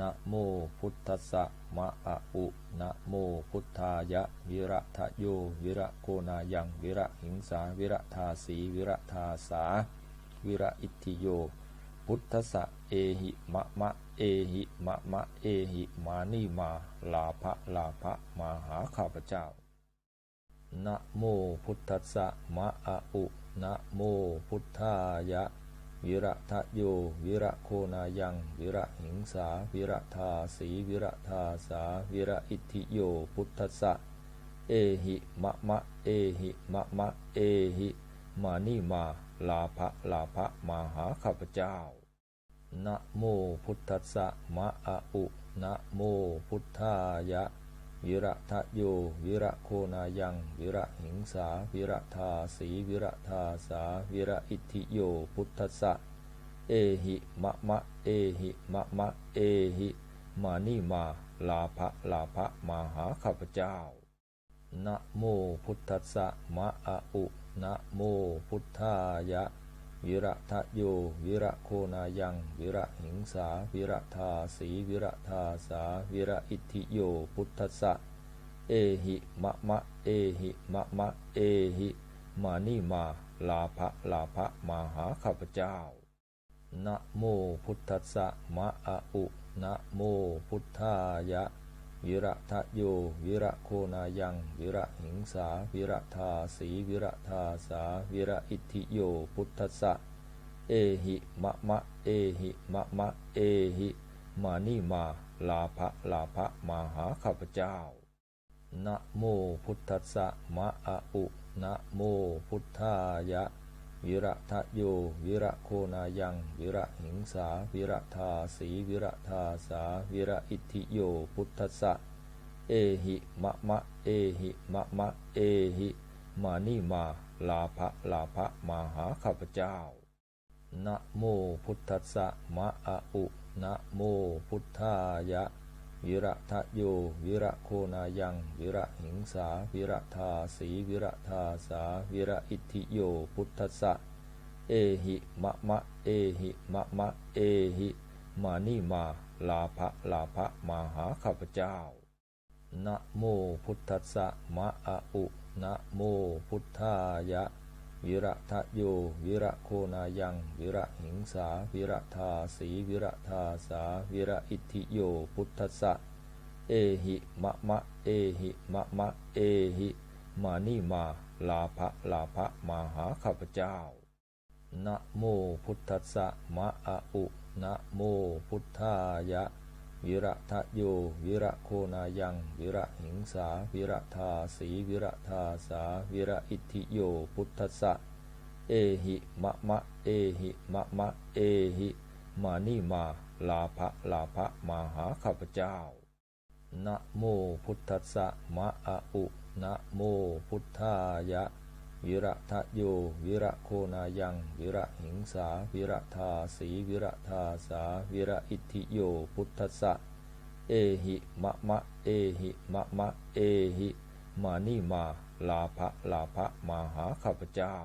นะโมพุทธัสสะมะอะอุนะโมพุทธายะ วิระทะโย วิระโกนายัง วิระหิงสา วิระทาสีวิระทาสา วิระอิทธิโย พุทธสะเอหิมะมะเอหิมะมะเอหิมานีมา ลาภะลาภะมาหาข้าพเจ้า นะโมพุทธัสสะมะอะอุนะโมพุทธายะ วิระทะโย วิระโคนายัง วิระหิงสา วิระทาสีวิระทาสา วิระอิทธิโย พุทธสะ เอหิมะมะ เอหิมะมะ เอหิ มานีมา ลาภะลาภะมาหาข้าพเจ้า นะโมพุทธสะมะอะอุ นะโมพุทธายะ วิระทะโย วิระโคนายัง วิระหิงสา วิระทาสีวิระทาสา วิระอิทธิโย พุทธสะ เอหิมะมะ เอหิมะมะ เอหิ มานีมา ลาภะลาภะมาหาข้าพเจ้า นะโมพุทธสะมะอะอุ นะโมพุทธายะ วิระทะโย วิระโคนายัง วิระหิงสา วิระทาสีวิระทาสา วิระอิทธิโย พุทธสะ เอหิมะมะ เอหิมะมะ เอหิ มานีมา ลาภะลาภะมาหาข้าพเจ้า นะโมพุทธสะมะอะอุ นะโมพุทธายะ วิระทะโย วิระโคนายัง วิระหิงสา วิระทาสีวิระทาสา วิระอิทธิโย พุทธสะ เอหิมะมะ เอหิมะมะ เอหิ มานีมา ลาภะลาภะมาหาข้าพเจ้า นะโมพุทธสะมะอะอุ นะโมพุทธายะ วิระทะโย วิระโคนายัง วิระหิงสา วิระทาสีวิระทาสา วิระอิทธิโย พุทธสะ เอหิมะมะ เอหิมะมะ เอหิ มานีมา ลาภะลาภะมาหาข้าพเจ้า นะโมพุทธสะมะอะอุ นะโมพุทธายะ วิระทะโย วิระโคนายัง วิระหิงสา วิระทาสีวิระทาสา วิระอิทธิโย พุทธสะ เอหิมะมะ เอหิมะมะ เอหิ มานีมา ลาภะลาภะมาหาข้าพเจ้า นะโมพุทธสะมะอะอุ นะโมพุทธายะ วิระทะโย วิระโคนายัง วิระหิงสา วิระทาสีวิระทาสา วิระอิทธิโย พุทธสะ เอหิมะมะ เอหิมะมะ เอหิ มานีมา ลาภะลาภะมาหาข้าพเจ้า นะโมพุทธสะมะอะอุ นะโมพุทธายะ วิระทะโย วิระโคนายัง วิระหิงสา วิระทาสีวิระทาสา วิระอิทธิโย พุทธสะ เอหิมะมะ เอหิมะมะ เอหิ มานีมา ลาภะลาภะมาหาข้าพเจ้า นะโมพุทธสะมะอะอุ นะโมพุทธายะ วิระทะโย วิระโคนายัง วิระหิงสา วิระทาสีวิระทาสา วิระอิทธิโย พุทธสะ เอหิมะมะ เอหิมะมะ เอหิ มานีมา ลาภะลาภะมาหาข้าพเจ้า